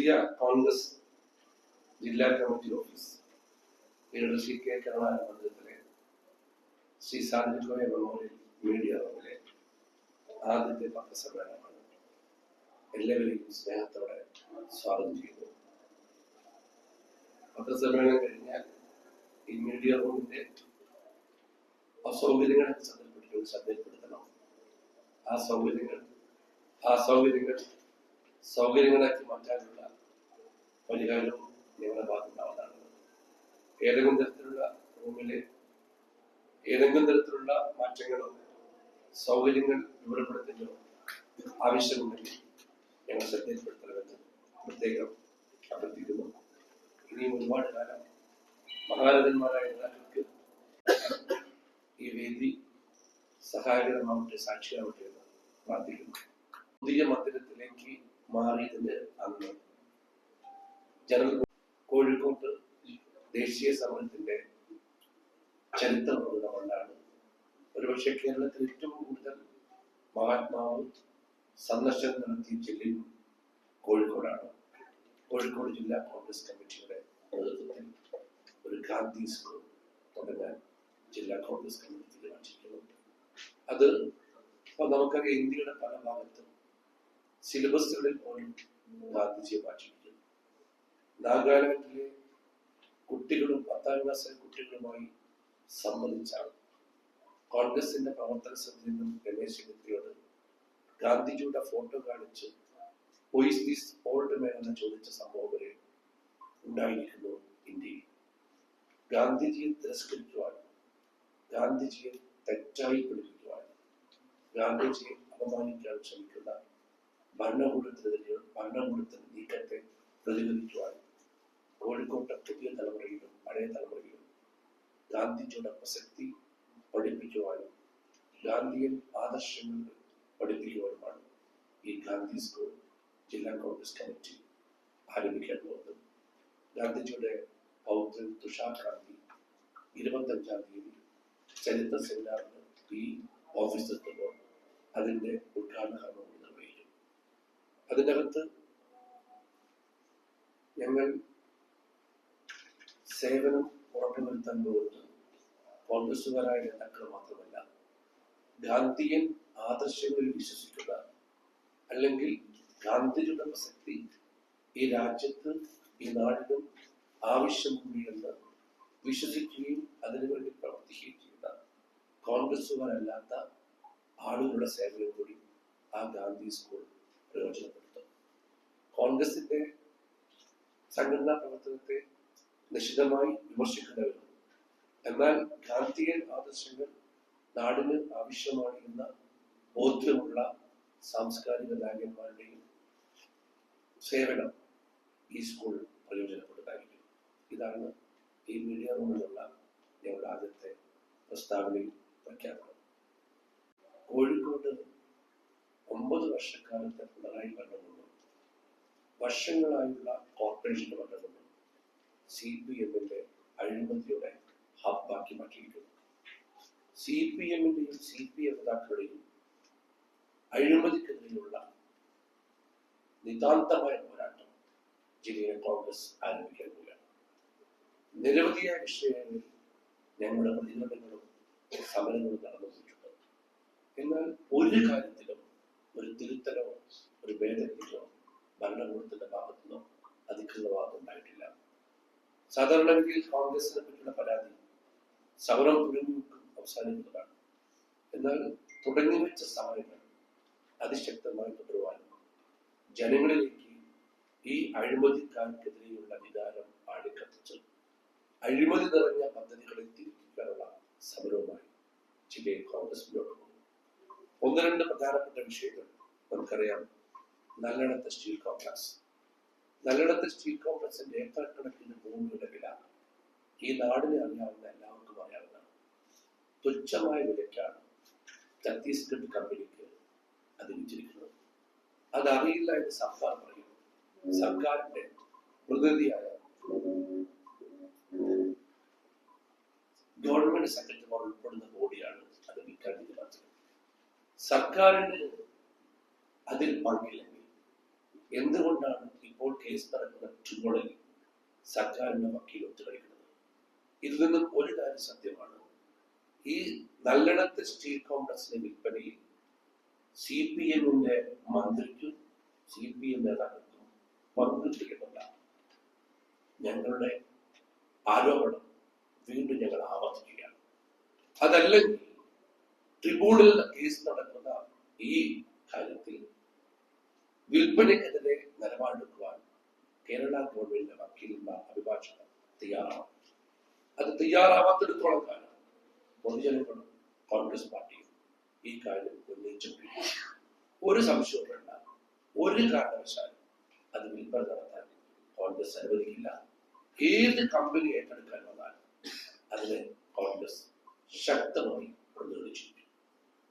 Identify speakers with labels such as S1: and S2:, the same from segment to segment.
S1: പുതിയ കോൺഗ്രസ് ജില്ലാ committee office leader Shri K Karunakaran മന്ദിരത്തിലെ Shri Santhikoya memorial media റൂമിലെ ആദ്യത്തെ പത്രസമ്മേളനമാണ് എല്ലാവരെയും സ്നേഹത്തോടെ സ്വാഗതം ചെയ്യുന്നു പത്രസമ്മേളനം കഴിഞ്ഞാൽ ഈ മീഡിയ റൂമിന്റെ അസൗകര്യങ്ങളെ ശ്രദ്ധപ്പെടുത്തി ശ്രദ്ധയിൽപ്പെടുത്തണം ആ സൗകര്യങ്ങൾ ആ സൗകര്യങ്ങൾ സൗകര്യങ്ങളാക്കി മാറ്റാനുള്ള പരിഹാരവും നിങ്ങളുടെ ഭാഗത്തുണ്ടാവുന്നതാണ്. ഏതെങ്കിലും തരത്തിലുള്ള റൂമിലെ ഏതെങ്കിലും തരത്തിലുള്ള മാറ്റങ്ങളോ സൗകര്യങ്ങൾ വിവരപ്പെടുത്തലോ ആവശ്യമുണ്ടെങ്കിൽ ഞങ്ങൾ ശ്രദ്ധയിൽപ്പെടുത്തണമെന്ന് പ്രത്യേകം അഭ്യർത്ഥിക്കുന്നു. ഇനിയും ഒരുപാട് കാലം മഹാരഥന്മാരായ നേതാക്കൾക്ക് ഈ വേദി സഹായകരമാവട്ടെ സാക്ഷിയാവട്ടെ എന്ന് പ്രാർത്ഥിക്കുന്നു. പുതിയ മന്ദിരത്തിലേക്ക് മാറിയതിന്റെ അന്ന് ജനറൽ കോഴിക്കോട്ട് ദേശീയ സമരത്തിന്റെ ചരിത്രം മണ്ണാണ് ഒരുപക്ഷെ കേരളത്തിൽ ഏറ്റവും കൂടുതൽ മഹാത്മാവ് സന്ദർശനം നടത്തിയ ജില്ലയിൽ കോഴിക്കോടാണ്. കോഴിക്കോട് ജില്ലാ കോൺഗ്രസ് കമ്മിറ്റിയുടെ നേതൃത്വത്തിൽ ഒരു ഗാന്ധി സ്കൂൾ തുടങ്ങാൻ ജില്ലാ കോൺഗ്രസ് കമ്മിറ്റി തീരുമാനിച്ചിരിക്കുന്നു. അത് ഇപ്പൊ നമുക്കറിയാം ഇന്ത്യയുടെ പല ഭാഗത്തും സിലബസുകളിൽ പോലും ഗാന്ധിജിയെ മാറ്റിയിരിക്കുന്നു നാഗാലാൻഡിലെ കുട്ടികളും പത്താം ക്ലാസ്സിലെ കുട്ടികളുമായി സംബന്ധിച്ചാണ് കോൺഗ്രസിന്റെ പ്രവർത്തന സമിതിയിൽ നിന്നും രമേശ് ചെന്നിത്തലയോട് ഗാന്ധിജിയുടെ ഫോട്ടോ കാണിച്ച് വോയിസ് ഓൾഡ് മാൻ എന്ന് ചോദിച്ച സംഭവം വരെ ഉണ്ടായിരിക്കുന്നു ഇന്ത്യയിൽ. ഗാന്ധിജിയെ തിരസ്കരിക്കുവാൻ ഗാന്ധിജിയെ തെറ്റായി പഠിപ്പിക്കുവാൻ ഗാന്ധിജിയെ അപമാനിക്കാൻ ശ്രമിക്കുന്ന ഭരണകൂടത്തിനെതിരെ ഭരണകൂടത്തിന്റെ നീക്കത്തെ പ്രതികരിക്കുവാൻ കോഴിക്കോട്ടെ പുതിയ തലമുറയിലും പഴയ തലമുറയിലും ഗാന്ധിജിയുടെ പ്രസക്തി പഠിപ്പിക്കുവാനും ഗാന്ധിയൻ ആദർശങ്ങൾ പഠിപ്പിക്കുവാനുമാണ് ഈ ഗാന്ധി സ്കൂൾ ജില്ലാ കോൺഗ്രസ് കമ്മിറ്റി ആരംഭിക്കാൻ പോകുന്നത്. ഗാന്ധിജിയുടെ പൗത്രൻ തുഷാർ ഗാന്ധി ഇരുപത്തഞ്ചാം തീയതി ചരിത്ര സെമിനാറിന് ഈ ഓഫീസിൽ എത്തുമ്പോൾ അതിന്റെ ഉദ്ഘാടന നിർവഹിക്കും. അതിനകത്ത് ഞങ്ങൾ സേവനം ഉറപ്പുവരുത്താൻ പോകുന്നത് കോൺഗ്രസുകാരായ നേതാക്കൾ മാത്രമല്ല ഗാന്ധിയൻ ആദർശങ്ങളിൽ വിശ്വസിക്കുക അല്ലെങ്കിൽ ഗാന്ധിജിയുടെ പ്രസക്തി ഈ രാജ്യത്ത് ഈ നാടിനും ആവശ്യമുണ്ട് എന്ന് വിശ്വസിക്കുകയും അതിനുവേണ്ടി പ്രവർത്തിക്കുകയും ചെയ്യുന്ന കോൺഗ്രസുകാരല്ലാത്ത ആളുകളുടെ സേവനം കൂടി ആ ഗാന്ധി സ്കൂൾ പ്രയോജനപ്പെടുത്തും. കോൺഗ്രസിന്റെ സംഘടനാ പ്രവർത്തനത്തെ നിശിതമായി വിമർശിക്കുന്നവരും എന്നാൽ ഗാന്ധിയൻ ആദർശങ്ങൾ നാടിന് ആവശ്യമാണ് ബോധ്യമുള്ള സാംസ്കാരിക നായകന്മാരുടെയും സേവനം ഈ സ്കൂൾ പ്രയോജനപ്പെടുത്തായിരിക്കും ഇതാണ് ഈ മീഡിയ റൂമിലുള്ള ഞങ്ങളുടെ ആദ്യത്തെ പ്രസ്താവനയിൽ പ്രഖ്യാപനം. കോഴിക്കോട് ഒമ്പത് വർഷക്കാലത്തെ പിണറായി ഭരണമുണ്ട്. വർഷങ്ങളായുള്ള കോർപ്പറേഷൻ ഭരണമുണ്ടും സി പി എമ്മിന്റെ അഴിമതിയുടെ ഹബ്ബാക്കി മാറ്റിയിരിക്കുന്നു. സി പി എമ്മിന്റെയും സി പി നേതാക്കളുടെയും അഴിമതിക്കെതിരെയുള്ള നിതാന്തമായ പോരാട്ടം ജില്ലയിലെ കോൺഗ്രസ് ആരംഭിക്കാൻ പോവുകയാണ്. നിരവധിയായ വിഷയങ്ങളിൽ ഞങ്ങളുടെ പ്രതികരണങ്ങളും സമരങ്ങളും നടന്നു പോയിട്ടുണ്ട് എന്നാൽ ഒരു കാര്യത്തിലും ഒരു തിരുത്തലോ ഒരു ഭേദഗതിയോ ഭരണകൂടത്തിന്റെ ഭാഗത്തുനിന്നോ അധികൃതവാദം ഉണ്ടായിട്ടില്ല. സാധാരണഗതിയിൽ കോൺഗ്രസിനെ പറ്റിയുള്ള പരാതി സമരം തുടങ്ങി അവസാനിക്കുന്നതാണ്. എന്നാൽ തുടങ്ങി വെച്ച സമരങ്ങൾ അതിശക്തമായി തുടരുവാനും ജനങ്ങളിലേക്ക് ഈ അഴിമതിക്കാർക്കെതിരെയുള്ള വികാരം ആളിക്കത്തിച്ച് അഴിമതി നിറഞ്ഞ പദ്ധതികളെ തിരിക്കാനുള്ള സമരവുമായി ജില്ലയിൽ കോൺഗ്രസ് മുന്നോട്ട് പോകും ഒന്ന് രണ്ട് പ്രധാനപ്പെട്ട വിഷയങ്ങൾ നമുക്കറിയാം. നല്ലടത്തെ സ്റ്റീൽ കോംപ്ലക്സ് നല്ലടത്തെ സ്റ്റീൽ കോംപ്ലക്സിന്റെ ഏക്കർ കണക്കിന് ഭൂമിയുടെ വില ഈ നാടിനെ അറിയാവുന്ന എല്ലാവർക്കും അറിയാവുന്നതാണ് തുച്ഛമായ വിലയ്ക്കാണ് ഛത്തീസ്ഗഡ് കമ്പനിക്ക് അത് വിറ്റിരിക്കുന്നത്. അതറിയില്ല എന്ന് സർക്കാർ പറയുന്നു. സർക്കാരിന്റെ പ്രതിനിധിയായ ഗവൺമെന്റ് സെക്രട്ടറി ഉൾപ്പെടുന്ന ബോഡിയാണ് അത് വിൽക്കാൻ തീരുമാനിച്ചത് സർക്കാരിന് അതിൽ പങ്കില്ലെങ്കിൽ എന്തുകൊണ്ടാണ് ഇപ്പോൾ കേസ് നടക്കുന്ന ട്രിബ്യൂണലിൽ സർക്കാരിന്റെ വക്കീൽ ഒത്തുകളിക്കുന്നത്. ഇതിൽ നിന്നും ഒരു കാര്യം സത്യമാണ്. ഈ നല്ലിടത്ത് സ്റ്റീൽ കോംപ്ലക്സിന്റെ വിൽപ്പനയിൽ സി പി എമ്മിന്റെ മന്ത്രിക്കും സി പി എം നേതാക്കൾക്കും പങ്കിട്ടിരിക്കുന്നില്ല ഞങ്ങളുടെ ആരോപണം വീണ്ടും ഞങ്ങൾ ആവർത്തിക്കുകയാണ്. അതല്ലെങ്കിൽ ട്രിബ്യൂണലിൽ കേസ് നടക്കുന്ന ഈ കാര്യത്തിൽ വിൽപ്പനയ്ക്കെതിരെ നിലപാടെടുക്കുവാൻ കേരള ഗവൺമെന്റിന്റെ വക്കീലന്മാർ അഭിഭാഷകർ തയ്യാറാണ് അത് തയ്യാറാവാത്തിടത്തോളം കാലം പൊതുജനങ്ങളും കോൺഗ്രസ് പാർട്ടിയും ഈ കാര്യം ഉന്നയിച്ചുകൊണ്ടിരിക്കും ഒരു സംശയവും വേണ്ട. ഒരു കാരണവശാലും അത് വിൽപ്പന നടത്താൻ കോൺഗ്രസ് അനുവദിക്കില്ല. ഏത് കമ്പനി ഏറ്റെടുക്കാൻ വന്നാലും അതിനെ കോൺഗ്രസ് ശക്തമായി പ്രതിരോധിച്ചിട്ടുണ്ട്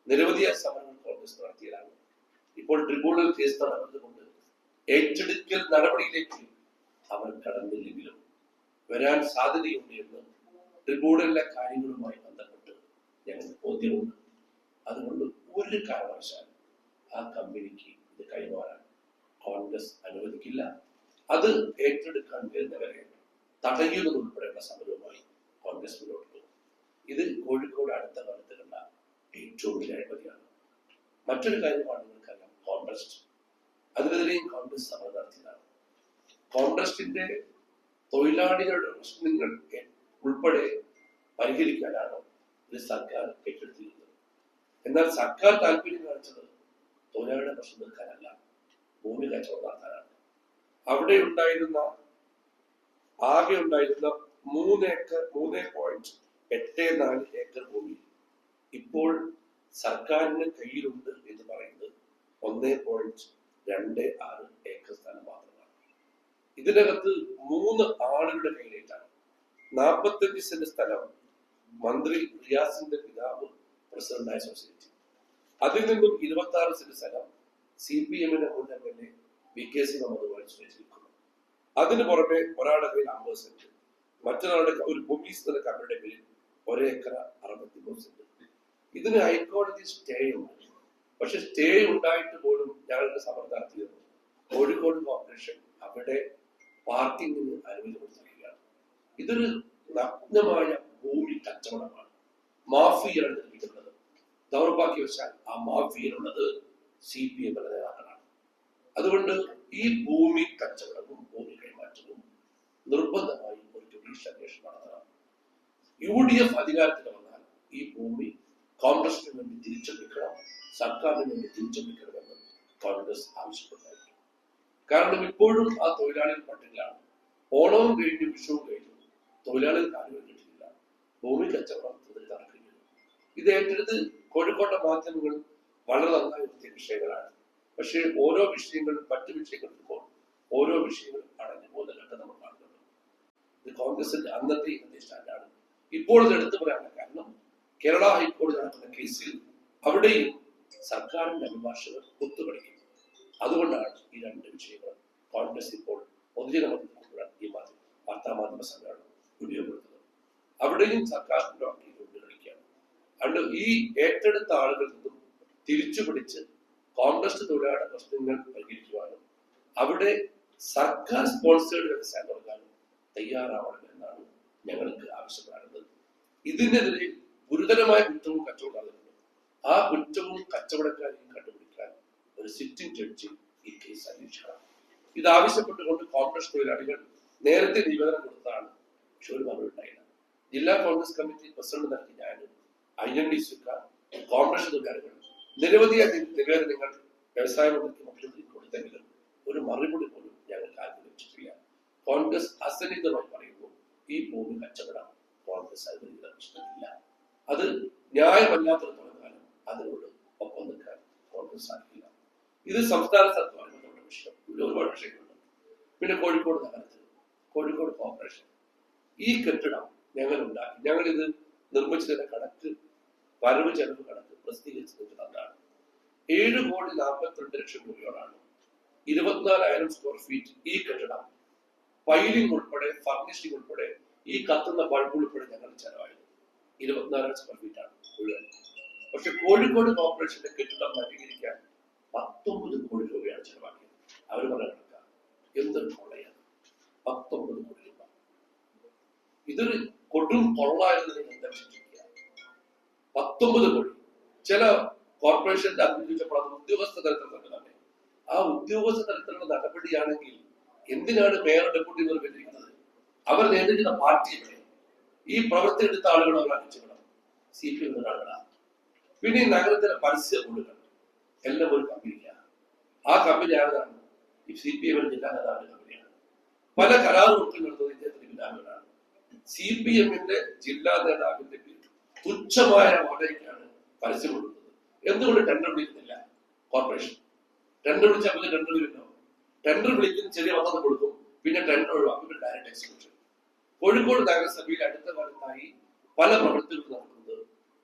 S1: നിരവധി സമരങ്ങൾ കോൺഗ്രസ് നടത്തിയതാണ്. ഇപ്പോൾ ട്രിബ്യൂണൽ കേസ് നടന്നതുകൊണ്ട് ഏറ്റെടുക്കൽ നടപടിയിലേക്ക് അവർ കടന്നില്ലെങ്കിലും വരാൻ സാധ്യതയുണ്ട് എന്ന് ട്രിബ്യൂണലിലെ കാര്യങ്ങളുമായി ബന്ധപ്പെട്ട് ഞങ്ങൾ ബോധ്യമുണ്ട്. അതുകൊണ്ട് ഒരു കാരണവശാലും ആ കമ്പനിക്ക് ഇത് കൈമാറാൻ കോൺഗ്രസ് അനുവദിക്കില്ല. അത് ഏറ്റെടുക്കാൻ വരുന്നവരെ തടയുന്നതുൾപ്പെടെയുള്ള സമരവുമായി കോൺഗ്രസ് മുന്നോട്ട് പോകും. ഇത് കോഴിക്കോട് അടുത്ത കാലത്ത് കണ്ട ഏറ്റവും വലിയ അഴിമതിയാണ്. മറ്റൊരു കാര്യമാണ് കോൺഗ്രസ് അതിനെതിരെയും കോൺഗ്രസ് സമരം നടത്തിയതാണ്. കോൺഗ്രസിന്റെ തൊഴിലാളികളുടെ പ്രശ്നങ്ങൾ ഉൾപ്പെടെ പരിഹരിക്കാനാണ് ഒരു സർക്കാർ ഏറ്റെടുത്തിരുന്നത് എന്നാൽ സർക്കാർ താല്പര്യം കാണിച്ചത് തൊഴിലാളിയുടെ പ്രശ്നം നിൽക്കാനല്ല ഭൂമി കച്ചവടം നടത്താനാണ്. അവിടെ ഉണ്ടായിരുന്ന ആകെ ഉണ്ടായിരുന്ന മൂന്ന് ഏക്കർ മൂന്ന് പോയിന്റ് എട്ട് നാല് ഏക്കർ ഭൂമി ഇപ്പോൾ സർക്കാരിന്റെ കയ്യിലുണ്ട് എന്ന് പറയുന്നത് ഒന്ന് പോയിന്റ് രണ്ട് ആറ് ഏക്കർ സ്ഥലം മാത്രമാണ്. ഇതിനകത്ത് മൂന്ന് ആളുകളുടെ കയ്യിലേറ്റാണ്. നാൽപ്പത്തഞ്ച് സെന്റ് സ്ഥലം മന്ത്രി റിയാസിന്റെ പിതാവ് പ്രസിഡന്റായ സൊസൈറ്റി അതിൽ നിന്നും ഇരുപത്തി ആറ് സെന്റ് സ്ഥലം സി പി എമ്മിന്റെ മുൻ M L A V K C Muhammad വായിച്ചു വെച്ചിരിക്കുന്നു അതിന് പുറമെ ഒരാളുടെ കയ്യിൽ അമ്പത് സെന്റ് മറ്റൊരാളുടെ ഒരു ഭൂമി എന്ന കമ്പനിയുടെ പേരിൽ ഒരേക്കർ അറുപത്തി മൂന്ന് സെന്റ്. ഇതിന് ഹൈക്കോടതി സ്റ്റേ ഉണ്ട്. പക്ഷെ സ്റ്റേ ഉണ്ടായിട്ട് പോലും ഞങ്ങളുടെ നടത്തിയത് കോഴിക്കോട് കോർപ്പറേഷൻ അവിടെ പാർക്കിങ്ങിന് അനുമതി കൊടുത്തിരിക്കുകയാണ്. ഇതൊരു നഗ്നമായ ഭൂമി കച്ചവടമാണ്. മാഫിയാണ് നിർമ്മിക്കുന്നത് ദൗർഭാഗ്യവശാൽ ആ മാഫിയിലുള്ളത് സി പി എം നേതാക്കളാണ്. അതുകൊണ്ട് ഈ ഭൂമി കച്ചവടവും ഭൂമി കൈമാറ്റവും നിർബന്ധമായി ഒരു ജുഡീഷ്യൽ അന്വേഷണം നടത്തണം. യു ഡി എഫ് അധികാരത്തിൽ വന്നാൽ ഈ ഭൂമി കോൺഗ്രസിന് വേണ്ടി തിരിച്ചെടുക്കണം സർക്കാരിന് നിന്ന് തിരിച്ചെടുക്കണമെന്ന് കോൺഗ്രസ് ആവശ്യപ്പെട്ടായിരുന്നു കാരണം ഇപ്പോഴും ആ തൊഴിലാളികൾ പട്ടികയിലാണ് ഓണവും കഴിഞ്ഞു വിഷുവും കഴിഞ്ഞു. തൊഴിലാളികൾക്ക് ആരും കിട്ടിയില്ല ഭൂമി കച്ചവടം ഇതിൽ നടക്കുകയാണ്. ഇത് ഏറ്റെടുത്ത് കോഴിക്കോട്ടെ മാധ്യമങ്ങൾ വളരെ നന്നായി എത്തിയ വിഷയങ്ങളാണ്. പക്ഷേ ഓരോ വിഷയങ്ങളും മറ്റു വിഷയങ്ങൾക്കുമ്പോൾ ഓരോ വിഷയങ്ങളും അടഞ്ഞു പോകുന്നതൊക്കെ നമ്മൾ കാണുന്നുണ്ട്. ഇത് കോൺഗ്രസിന്റെ അന്നത്തെ ഇന്നത്തെ സ്റ്റാൻഡാണ് ഇപ്പോൾ എടുത്തു പറയാനുള്ള കാരണം കേരള ഹൈക്കോടതി നടക്കുന്ന കേസിൽ അവിടെയും സർക്കാരിന്റെ അഭിഭാഷകർ കുത്തുപഠിക്കുന്നു അതുകൊണ്ടാണ് ഈ രണ്ട് വിഷയങ്ങൾ കോൺഗ്രസ് ഇപ്പോൾ കൊണ്ടുവരാൻ ഈ മാധ്യമ വാർത്താ മാധ്യമ സംഘടന ഉപയോഗപ്പെടുത്തുന്നത്. അവിടെയും സർക്കാരിന്റെ കളിക്കുകയാണ് അതുകൊണ്ട് ഈ ഏറ്റെടുത്ത ആളുകളിൽ നിന്നും തിരിച്ചു പിടിച്ച് കോൺഗ്രസ് തൊഴിലാളി പ്രശ്നങ്ങൾ പരിഹരിക്കുവാനും അവിടെ സർക്കാർ സ്പോൺസേഡ് വ്യവസായം തുടങ്ങാനും തയ്യാറാവണം എന്നാണ് ഞങ്ങൾക്ക് ആവശ്യപ്പെടുന്നത് ഇതിനെതിരെ ഗുരുതരമായ കുറ്റവും കച്ചവടം ആ കുറ്റവും കച്ചവടക്കാരെയും കണ്ടുപിടിക്കാൻ ഒരു സിറ്റിംഗ് ജഡ്ജി ഈ കേസ് അന്വേഷിക്കണം. ഇത് ആവശ്യപ്പെട്ടുകൊണ്ട് കോൺഗ്രസ് തൊഴിലാളികൾ നേരത്തെ നിവേദനം കൊടുത്താണ് പക്ഷെ ജില്ലാ കോൺഗ്രസ് കമ്മിറ്റി പ്രസിഡന്റ് നൽകി ഞാനും ഐ എൻ ഡി സിക്കാർ കോൺഗ്രസ് തൊഴിലാളികൾ നിരവധി നിവേദനങ്ങൾ വ്യവസായ മന്ത്രിക്ക് മുഖ്യമന്ത്രിക്ക് കൊടുത്തെങ്കിലും ഒരു മറുപടി പോലും ഞങ്ങൾ കാര്യം ലഭിച്ചിട്ടില്ല. കോൺഗ്രസ് അസന്നിഗ്ധമായി പറയുന്നു ഈ ഭൂമി കച്ചവടം കോൺഗ്രസ് അനുവദിക്കുന്ന പ്രശ്നമില്ല അത് ന്യായമല്ലാത്തടത്തോളം അതിനോട് ഒപ്പം നിൽക്കാൻ കോൺഗ്രസ് സാധിക്കില്ല. ഇത് സംസ്ഥാന ബന്ധപ്പെട്ട വിഷയം. ഇവിടെ ഒരുപാട് വിഷയങ്ങളുണ്ട്. പിന്നെ കോഴിക്കോട് നഗരത്തിൽ കോഴിക്കോട് കോർപ്പറേഷൻ ഈ കെട്ടിടം ഞങ്ങൾ ഉണ്ടാക്കി. ഞങ്ങൾ ഇത് നിർമ്മിച്ചതിന്റെ കണക്ക് വരവ് ചെലവ് കണക്ക് പ്രസിദ്ധീകരിച്ചത് തന്നാണ് ഏഴ് കോടി നാൽപ്പത്തിരണ്ട് ലക്ഷം രൂപയോടാണ് ഇരുപത്തിനാലായിരം സ്ക്വയർ ഫീറ്റ് ഈ കെട്ടിടം പൈലിംഗ് ഉൾപ്പെടെ ഫർണിഷിംഗ് ഉൾപ്പെടെ ഈ കത്തുന്ന ബൾബ് ഉൾപ്പെടെ ഞങ്ങൾ ചെലവായത്. ഇരുപത്തിനാലായിരം സ്ക്വയർ ഫീറ്റ് ആണ്. മുഴുവൻ പക്ഷെ കോഴിക്കോട് കോർപ്പറേഷന്റെ കെട്ടിടം നവീകരിക്കാൻ പത്തൊമ്പത് കോടി രൂപയാണ് ചെലവാക്കിയത്. അവർ കണക്കാണ് എന്തൊരു കൊള്ളയാണ് പത്തൊമ്പത് കോടി രൂപ. ഇതൊരു കൊടും കൊള്ള എന്ന് നിങ്ങൾ വിശ്വസിക്കുക പത്തൊമ്പത് കോടി. ചില കോർപ്പറേഷന്റെ അഭിമുഖിച്ചപ്പോൾ അത് ഉദ്യോഗസ്ഥ തലത്തിൽ തന്നെ ആ ഉദ്യോഗസ്ഥ തലത്തിലുള്ള നടപടിയാണെങ്കിൽ എന്തിനാണ് മേയർ ഡെപ്യൂട്ടി എന്ന് വെച്ചിരിക്കുന്നത്? അവർ നേതൃത്വ പാർട്ടിയുടെ ഈ പ്രവൃത്തി എടുത്ത ആളുകൾ അവർ അടിച്ചുവിടണം സി പി എം ആളുകളാണ് പിന്നെ ഈ നഗരത്തിലെ പരസ്യ ബോർഡുകൾ എല്ലാം ഒരു കമ്പനിയാണ് ആ കമ്പനി ആരാണ്? ഈ സി പി എമ്മിന്റെ ജില്ലാ നേതാവിന്റെ കമ്പനിയാണ്. പല കരാറുകളും നടത്തുന്നത് ഇദ്ദേഹത്തിന്റെ പിതാവിനാണ് സി പി എമ്മിന്റെ ജില്ലാ നേതാവിന്റെ തുച്ഛമായ വാടകയ്ക്കാണ് പരസ്യം കൊടുക്കുന്നത്. എന്തുകൊണ്ട് ടെൻഡർ വിളിക്കുന്നില്ല? കോർപ്പറേഷൻ ടെൻഡർ വിളിച്ചാൽ പിന്നെ ടെൻഡർ വരുന്നോ? ടെൻഡർ വിളിക്കുന്ന ചെറിയ വന്നത് കൊടുക്കും പിന്നെ ടെൻഡർ ഒഴിവാക്കും ഡയറക്ട് എക്സിക്യൂഷൻ കോഴിക്കോട് നഗരസഭയിൽ അടുത്ത കാലത്തായി പല പ്രവൃത്തികളും നടക്കുന്നത്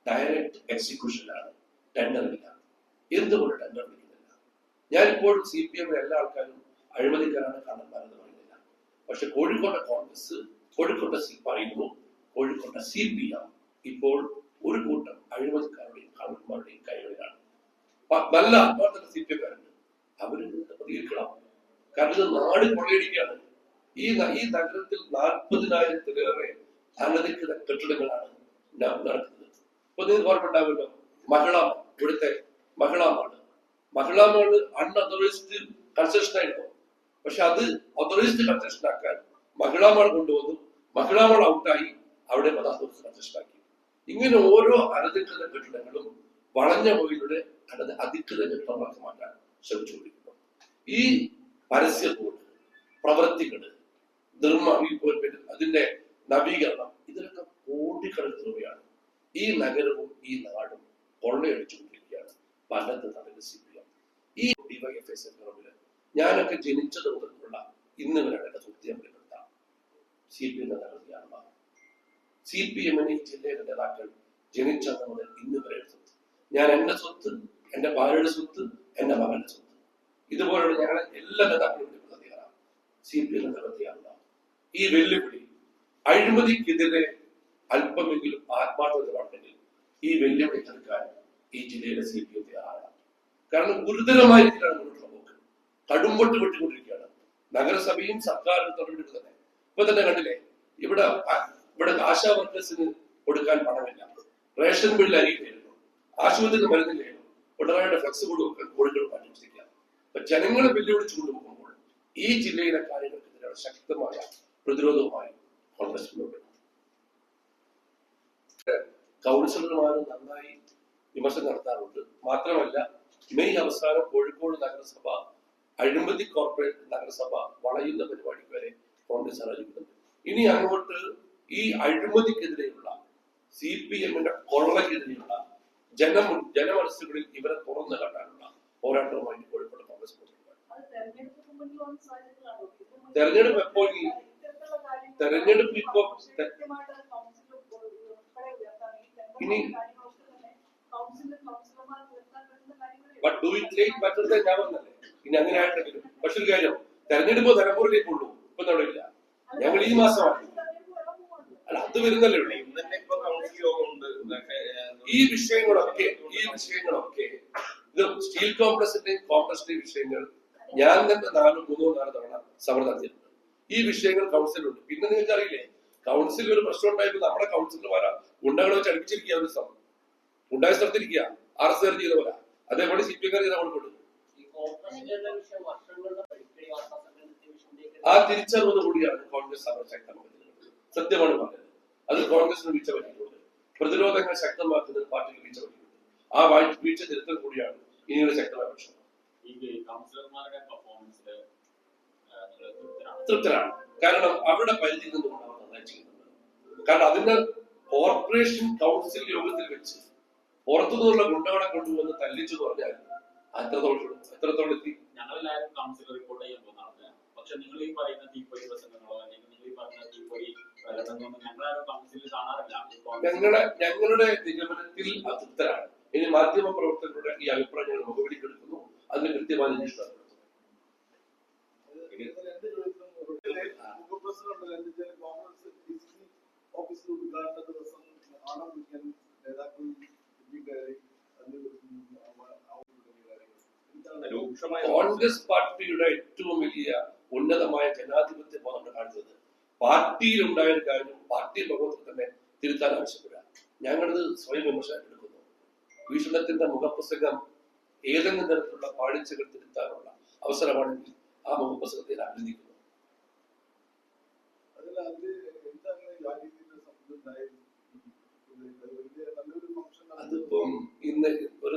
S1: ഡയറക്റ്റ് എക്സിക്യൂഷനിലാണ് ടെൻഡർ ഇല്ല എന്തുകൊണ്ട് ടെൻഡർ വിളിക്കുന്നില്ല ഞാനിപ്പോഴും സി പി എമ്മിലെ എല്ലാ ആൾക്കാരും അഴിമതിക്കാരാണ് കണ്ണന്മാരെന്ന് പറയുന്നില്ല. പക്ഷെ കോഴിക്കോട്ടെ കോൺഗ്രസ് കോഴിക്കോട്ടെ സി പറയുന്നു കോഴിക്കോട്ടെ സി പി എം ഇപ്പോൾ ഒരു കൂട്ടം അഴിമതിക്കാരുടെയും കള്ളന്മാരുടെയും കൈകളിലാണ്. നല്ല ആത്മാർത്ഥ സി പി എംകാരുണ്ട് അവരിൽ നിന്ന് പ്രതികരിക്കണം. കാരണം ഇത് നാട് കൊള്ളയടിക്കുകയാണ്. ഈ ഈ നഗരത്തിൽ നാൽപ്പതിനായിരത്തിലേറെ അനധികൃത കെട്ടിടങ്ങളാണ് നടക്കുന്നത്. ഇപ്പൊ നിങ്ങൾക്ക് ഓർമ്മയുണ്ടാവുമല്ലോ. മഹിളാ ഇവിടുത്തെ മഹിളാമാണ്. മഹിളാമാണ് അൺഅതോറൈസ്ഡ് കൺസ്ട്രക്ഷൻ ആയിരുന്നു. പക്ഷെ അത് ഓതറൈസ്ഡ് കൺസ്ട്രക്ഷൻ ആക്കാൻ മഹിളാമാൾ കൊണ്ടുവന്നു. മഹിളാമാൾ ഔട്ടായി അവിടെ മതാതോറിസ്റ്റ് കൺസ്ട്രക്ഷൻ ആക്കി. ഇങ്ങനെ ഓരോ അനധികൃത കെട്ടിടങ്ങളും വളഞ്ഞ മൊഴിയുടെ അനധ അധികൃത കെട്ടിടമാക്കി മാറ്റാൻ ശ്രമിച്ചുകൊണ്ടിരിക്കുന്നു ഈ പരസ്യ ബോർഡ് പ്രവൃത്തികൾ നിർമ്മാണം അതിന്റെ നവീകരണം ഇതിലൊക്കെ കോടിക്കണക്കിന് രൂപയാണ് ഈ നഗരവും ഈ നാടും കൊള്ളയടിച്ചുകൊണ്ടിരിക്കുകയാണ്. പലത് എം ഈ ഡിവൈഎഫ്ഐ സെന്ററിൽ ഞാനൊക്കെ ജനിച്ചത് മുതലുള്ള ഇന്ന് സുഹൃത്തി ഞാൻ വെളിപ്പെടുത്താം സി പി എമ്മിന്റെ നടത്തിയാണ് സി പി എമ്മിന് ഈ ജില്ലയിലെ നേതാക്കൾ ജനിച്ചത് മുതൽ ഇന്ന് വരെ സ്വത്ത് ഞാൻ എന്റെ സ്വത്ത് എന്റെ ഭാര്യയുടെ സ്വത്ത് എന്റെ മകന്റെ സ്വത്ത്. ഇതുപോലുള്ള ഞങ്ങളെ എല്ലാ നേതാക്കളും വെളിപ്പെടുത്തിയാണ് സി പി എം നടത്തിയാണ് ഈ വെല്ലുവിളി അഴിമതിക്കെതിരെ അല്പമെങ്കിലും ആത്മാർത്ഥത ഉണ്ടെങ്കിൽ ഈ വെല്ലുവിളി തീർക്കാൻ ഈ ജില്ലയിലെ സി പി എം തയ്യാറാണ് കാരണം ഗുരുതരമായിട്ടാണ് മുന്നോട്ടുള്ള പോക്ക്. കടുംപൊട്ട് വിട്ടുകൊണ്ടിരിക്കുകയാണ് നഗരസഭയും സർക്കാരും തുടങ്ങിയിട്ട് തന്നെ ഇപ്പൊ തന്നെ കണ്ടില്ലേ? ഇവിടെ ഇവിടെ ആശാ വർക്കേഴ്സിന് കൊടുക്കാൻ പണമില്ല. റേഷൻ ബില്ല് അരിയില്ലായിരുന്നു ആശുപത്രിയിൽ മരുന്നില്ലായിരുന്നു പിണറായിയുടെ ഫ്ലക്സ് കൊടുക്കാൻ കോഴിക്കോട് മാറ്റിവെച്ചിരിക്കുക അപ്പൊ ജനങ്ങളെ വെല്ലുവിളിച്ചു കൊണ്ടുപോകുമ്പോൾ ഈ ജില്ലയിലെ കാര്യങ്ങൾക്കെതിരെ ശക്തമായ പ്രതിരോധവുമായി കോൺഗ്രസ് മുന്നോട്ട് പോകും. കൗൺസിലർമാർ നന്നായി വിമർശനം നടത്താറുണ്ട്. മാത്രമല്ല മെയ് അവസാനം കോഴിക്കോട് നഗരസഭ അഴിമതി കോർപ്പറേറ്റ് നഗരസഭ വളയുന്ന പരിപാടി വരെ കോൺഗ്രസ് ആലോചിക്കുന്നുണ്ട്. ഇനി അങ്ങോട്ട് ഈ അഴിമതിക്കെതിരെയുള്ള സി പി എമ്മിന്റെ കൊള്ളക്കെതിരെയുള്ള ജന ജനമനസ്സുകളിൽ ഇവരെ തുറന്നു കാട്ടാനുള്ള പോരാട്ടവുമായി കോഴിക്കോട് കോൺഗ്രസ് തെരഞ്ഞെടുപ്പ് എപ്പോൾ ഈ-
S2: ഇത്തരത്തിലുള്ള കാര്യങ്ങൾ
S1: തെരഞ്ഞെടുപ്പ് ഇപ്പോ തെ-
S2: കൃത്യമായിട്ട് അത് കൗൺസിലിൽ ഉൾപ്പെടെ ഉയർത്താൻ ഈ
S1: ഇനി-
S2: തെരഞ്ഞെടുപ്പ് കാര്യങ്ങളൊക്കെ തന്നെ കൗൺസിലിൽ കൗൺസിലർമാർ ഉയർത്താൻ പറ്റുന്ന കാര്യങ്ങളേ
S1: but do it late better than ഞാൻ വന്നല്ലേ ഇനി അങ്ങനെ ആയിട്ടെങ്കിലും പക്ഷെ ഒരു കാര്യം തെരഞ്ഞെടുപ്പ് നിലമ്പൂരിലേക്ക് ഉള്ളൂ ഇപ്പൊ നടയില്ല ഞങ്ങൾ ഈ മാസമാണ് അല്ല അത് വരുന്നല്ലേ ഉള്ളൂ
S3: ഇന്നലെ ഇപ്പൊ കൗൺസിൽ യോഗമുണ്ട് ഇതൊക്കെ, ഏഹ്,
S1: ഈ വിഷയങ്ങളൊക്കെ ഈ വിഷയങ്ങളൊക്കെ ഇത് സ്റ്റീൽ കോംപ്ലക്സിന്റെയും കോംപ്ലക്സിന്റെയും വിഷയങ്ങൾ ഞാൻ തന്നെ നാലോ മൂന്നോ നാല് തവണ സമരം നടത്തിയിട്ടുണ്ട്. ഈ വിഷയങ്ങൾ കൗൺസിലുണ്ട് പിന്നെ നിങ്ങൾക്ക് അറിയില്ലേ കൗൺസിൽ ഒരു പ്രശ്നം ഉണ്ടായപ്പോൾ നമ്മുടെ കൗൺസിലർമാരാ ഗുണ്ടകളെ വെച്ച് അടുപ്പിച്ചിരിക്കുക ഒരു സ്ഥലം. ഉണ്ടായ സ്ഥലത്തിരിക്കുക. ആർ എസ് ചെയ്ത പോലെ. അതേപോലെ സി പി എം ചെയ്ത
S4: കൊടുക്കും
S1: ആ തിരിച്ചറിവോട് കൂടിയാണ് കോൺഗ്രസ് സമരം ശക്തമാക്കുന്നത്. സത്യമാണ് പറഞ്ഞത്. അത് കോൺഗ്രസിന് വീഴ്ച പറ്റിയിട്ടുണ്ട്. പ്രതിരോധങ്ങൾ ശക്തമാക്കുന്നത് പാർട്ടിക്ക് വീഴ്ച പറ്റിയിട്ടുണ്ട്. ആ വാഴ്- വീഴ്ച തിരുത്തൽ കൂടിയാണ് ഇനിയുള്ള ശക്തമായ
S5: നിങ്ങൾ തൃപ്തരാണ്?
S1: കാരണം അവരുടെ പരിധിയിൽ നിന്നുകൊണ്ട് അവർ നന്നായി ചെയ്യുന്നുണ്ട്. കാരണം അതിന് കോർപ്പറേഷൻ കൗൺസിൽ യോഗത്തിൽ വെച്ച് പുറത്തുനിന്നുള്ള ഗുണ്ടകളെ കൊണ്ടുവന്ന് തല്ലിച്ചു പറഞ്ഞാൽ അത്രത്തോളം എത്രത്തോളം എത്തി.
S5: ഞങ്ങളെല്ലാവരും കൗൺസിൽ റിപ്പോർട്ട് ചെയ്യാൻ പക്ഷെ നിങ്ങൾ ഈ പറയുന്ന തീപ്പൊരി പ്രസംഗങ്ങളോ അല്ലെങ്കിൽ നിങ്ങൾ ഈ പറയുന്ന തീപ്പൊരി പ്രകടനങ്ങളൊന്നും ഞങ്ങളാരും കൗൺസിലിൽ കാണാറില്ല.
S1: ഞങ്ങളുടെ ഞങ്ങളുടെ നിഗമനത്തിൽ അതൃപ്തരാണ്. ഇനി മാധ്യമ പ്രവർത്തകരുടെ ഈ അഭിപ്രായം ഞങ്ങൾ അതിന് കൃത്യമായ
S6: അന്വേഷണം കോൺഗ്രസ്
S1: പാർട്ടിയുടെ ഏറ്റവും വലിയ ഉന്നതമായ ജനാധിപത്യ ബോധം കാണുന്നത് പാർട്ടിയിൽ ഉണ്ടായ ഒരു കാര്യം പാർട്ടി മുഖത്തിൽ തന്നെ തിരുത്താൻ ആവശ്യപ്പെടുക ഞങ്ങളത് സ്വയം വിമർശനം വീക്ഷണത്തിന്റെ മുഖപുസ്തകം ഏതെങ്കിലും തരത്തിലുള്ള പാളിച്ചകൾ തിരുത്താനുള്ള അവസരമാണെങ്കിൽ ആ മുഖപ്രസംഗത്തെ ഞാൻ അഭിനന്ദിക്കുന്നു
S6: അതിൽ അത് എന്താണ് ആ രീതിയിൽ സംഭവമുണ്ടായത്? ഇത് വലിയ നല്ലൊരു function ആണ്.
S1: അതിപ്പം ഇന്ന് ഒരു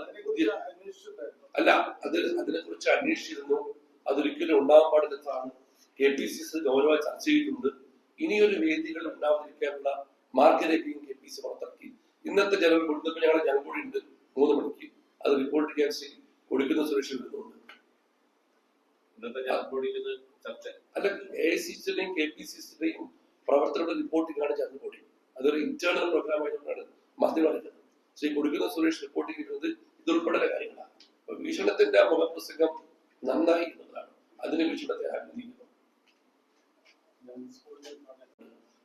S1: അല്ല അത് അതിനെ കുറിച്ച് അന്വേഷിച്ചിരുന്നു. അതൊരിക്കലും ഉണ്ടാകാൻ പാടില്ലെന്നാണ് കെ പി സി സി ഗൗരവ ചർച്ച ചെയ്തിട്ടുണ്ട്. ഇനിയൊരു വേദികൾ ഉണ്ടാവാതിരിക്കാനുള്ള മാർഗരേഖയും കെ പി സി പുറത്തിറക്കി. ഇന്നത്തെ ജനറൽ കൊടുത്തപ്പോൾ ഞങ്ങൾ ജനം കൂടി ഉണ്ട്. മൂന്ന് മണിക്ക് അത് റിപ്പോർട്ട് ചെയ്യാൻ കൊടുക്കുന്ന സുരക്ഷ വരുന്നുണ്ട്
S3: ചർച്ച.
S1: അല്ല എ കെ പി ജനം കൂടി. അതൊരു ഇന്റേണൽ പ്രോഗ്രാം ആയതുകൊണ്ടാണ് മന്ത്രി പറയുന്നത് ശ്രീ കൊടുക്കുന്ന സുരേഷ് റിപ്പോർട്ട് ചെയ്യുന്നത് ഇതുൾപ്പെടെ കാര്യങ്ങളാണ്. അപ്പൊ വീക്ഷണത്തിന്റെ ആ മുഖപ്രസംഗം നന്നായി എന്നതാണ്. അതിന് ഭീഷണത്തെ അഭിനന്ദിക്കുന്നു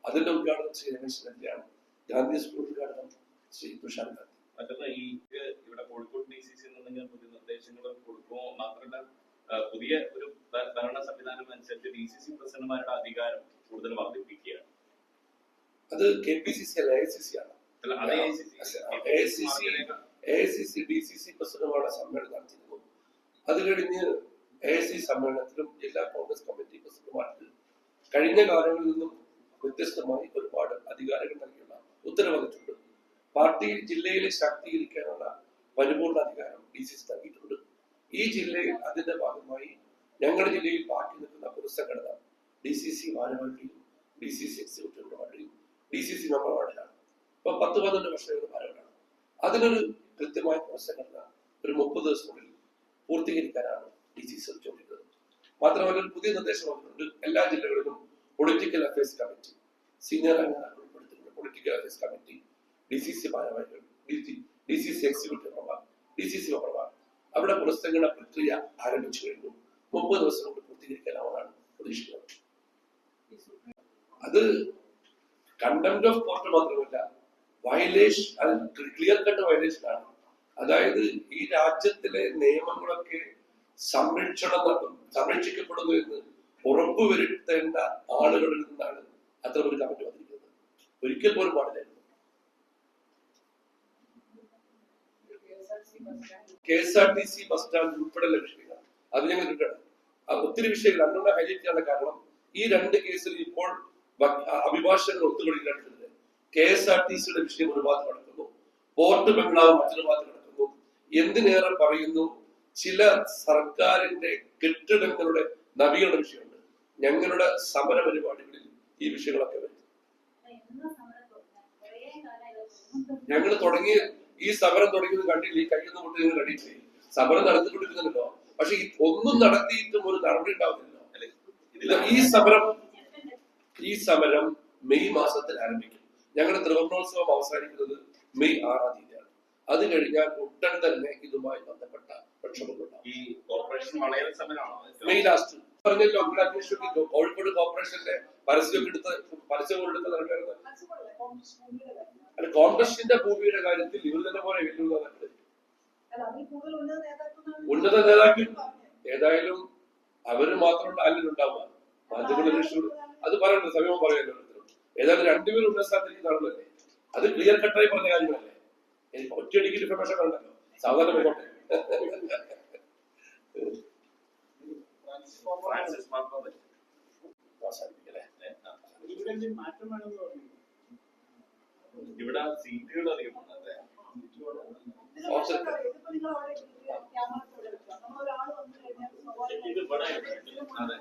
S1: അതിന്റെ ഉദ്ഘാടനം ശ്രീ രമേശ് ചെന്നിത്തലയാണ്. ഗാന്ധി സ്കൂൾ ഉദ്ഘാടനം ശ്രീ തുഷാർ ഗാന്ധി.
S3: മറ്റൊന്ന് ഈ ഇവിടെ കോഴിക്കോട് ഡി സി സി എന്തെങ്കിലും പുതിയ നിർദ്ദേശങ്ങൾ കൊടുക്കുമോ മാത്രമല്ല പുതിയ ഒരു ഭരണ സംവിധാനം അനുസരിച്ച് ഡി സി സി പ്രസിഡന്റുമാരുടെ അധികാരം കൂടുതൽ വർദ്ധിപ്പിക്കുകയാണ്.
S1: അത് കെ പി സി സി അല്ല എ സി സി ആണ്. A C C D C C പ്രസിഡന്റുമാരുടെ സമ്മേളനം നടത്തിയിരുന്നു. അത് കഴിഞ്ഞ് എ സി സമ്മേളനത്തിലും ജില്ലാ കോൺഗ്രസ് കമ്മിറ്റി പ്രസിഡന്റുമാർക്ക് കഴിഞ്ഞ കാലങ്ങളിൽ നിന്നും വ്യത്യസ്തമായി ഒരുപാട് അധികാരങ്ങൾ നൽകിയുള്ള ഉത്തരവാദിത്തമുണ്ട് പാർട്ടി ജില്ലയിലെ ശാക്തീകരിക്കാനുള്ള പരിപൂർണ അധികാരം ഡി സി നൽകിയിട്ടുണ്ട്. ഈ ജില്ലയിൽ അതിന്റെ ഭാഗമായി ഞങ്ങളുടെ ജില്ലയിൽ പാർട്ടി നിൽക്കുന്ന പുരസ്സംഘടന ഡി സി സി ഭാരവാഹിയും ഡി സി സി എക്സിക്യൂട്ടീവുമാരുടെയും ഡി സി സി മെമ്പർമാരുടെയാണ് ഇപ്പൊ പത്ത് പന്ത്രണ്ട് വർഷങ്ങളുടെ ഭാരവാഹികളാണ് അതിനൊരു കൃത്യമായ പുരസ്സംഘടന ഒരു മുപ്പത് ദിവസത്തിനുള്ളിൽ പൂർത്തീകരിക്കാനാണ് ഡി സി സി ശ്രമിച്ചുകൊണ്ടിരിക്കുന്നത്. മാത്രമല്ല ഒരു പുതിയ നിർദ്ദേശം വന്നിട്ടുണ്ട്. എല്ലാ ജില്ലകളിലും പൊളിറ്റിക്കൽ അഫയേഴ്സ് കമ്മിറ്റി സീനിയർ അംഗങ്ങൾ ഉൾപ്പെടുത്തിയിട്ടുള്ള political affairs committee D C C ഭാരവാഹികൾ ഡി സി അവിടെ പുസ്തകങ്ങളുടെ പ്രക്രിയ ആരംഭിച്ചു കഴിഞ്ഞു. മുപ്പത് ദിവസം കൊണ്ട് പൂർത്തീകരിക്കാനാണ് പ്രതീക്ഷിക്കുന്നത് അത് കണ്ടംപ്റ്റ് ഓഫ് കോർട്ട് മാത്രമല്ല വയലേഷൻ അത് ക്ലിയർ കട്ട് വയലേഷൻ ആണ്. അതായത് ഈ രാജ്യത്തിലെ നിയമങ്ങളൊക്കെ സംരക്ഷണം സംരക്ഷിക്കപ്പെടുന്നു എന്ന് ഉറപ്പുവരുത്തേണ്ട ആളുകളിൽ നിന്നാണ് അത്ര ഒരു കമന്റ് വന്നിരിക്കുന്നത്. ഒരിക്കൽ പോലും പാടില്ലായിരുന്നു K S R T C bus stand ഉൾപ്പെടെയുള്ള വിഷയങ്ങൾ. അത് ഞങ്ങൾ കിട്ടണം ആ ഒത്തിരി വിഷയങ്ങൾ അതുകൊണ്ട് ഹൈലൈറ്റ് ചെയ്യാനുള്ള കാരണം ഈ രണ്ട് കേസിൽ ഇപ്പോൾ അഭിഭാഷകർ ഒത്തുകളില്ലാത്തത് കെ എസ് ആർ ടി സിയുടെ വിഷയം ഒരു ഭാഗത്ത് നടക്കുന്നു. പോർട്ട് ബംഗ്ലാവ് മറ്റൊരു ഭാഗത്ത് നടക്കുന്നു. എന്തിനേറെ പറയുന്നു? ചില സർക്കാരിന്റെ കെട്ടിടങ്ങളുടെ നവീകരണ വിഷയമുണ്ട്. ഞങ്ങളുടെ സമര പരിപാടികളിൽ ഈ വിഷയങ്ങളൊക്കെ വരും ഞങ്ങൾ തുടങ്ങിയ ഈ സമരം തുടങ്ങിയത് കണ്ടില്ല? ഈ കയ്യൊന്നും കൊണ്ട് നിങ്ങൾ കണ്ടിട്ടില്ലേ സമരം നടത്തിക്കൊണ്ടിരുന്നല്ലോ പക്ഷെ ഈ ഒന്നും നടത്തിയിട്ടും ഒരു നടപടി ഉണ്ടാവുന്നില്ല ഈ സമരം ഈ സമരം മെയ് മാസത്തിൽ ആരംഭിക്കും. ഞങ്ങളുടെ ത്രിവർണോത്സവം അവസാനിക്കുന്നത് മെയ് ആറാം തീയതിയാണ്. അത് കഴിഞ്ഞാൽ ഉടൻ തന്നെ ഇതുമായി ബന്ധപ്പെട്ട പ്രക്ഷോഭങ്ങളുണ്ടാവും മെയ് ലാസ്റ്റ്. പറഞ്ഞല്ലോ അന്വേഷിച്ചു കോഴിക്കോട് കോർപ്പറേഷന്റെ പരസ്യമൊക്കെ എടുത്ത് പരസ്യം എടുത്ത് അല്ല കോൺഗ്രസിന്റെ ഭൂമിയുടെ കാര്യത്തിൽ ഇവർ തന്നെ പോലെ വെല്ലുവിളി
S2: ഉന്നത
S1: നേതാക്കൾ ഏതായാലും അവർ മാത്രം അല്ലുണ്ടാവുക മാധ്യമങ്ങൾ അന്വേഷിച്ചു അത് പറയണ്ട? സമയം പറയല്ലോ. ഏതായാലും രണ്ടുപേരും ഉന്നത സ്ഥാനത്തേക്ക് നടന്നല്ലേ അത് ക്ലിയർ കട്ടായി പറഞ്ഞ കാര്യങ്ങളല്ലേ? എനിക്ക് ഒറ്റയടിക്ക് ഇൻഫർമേഷൻ വേണ്ടല്ലോ സാധാരണ പോകട്ടെ
S6: ഫ്രാൻസിസ് മാർപ്പാപ്പ ഇതിനെന്ത് മാറ്റം വേണമെന്ന് പറഞ്ഞു
S3: ഇവിടെ സീറ്റുകൾ അധികമാണ് അതെ.
S1: ഇത് ഇവിടെ അതെ.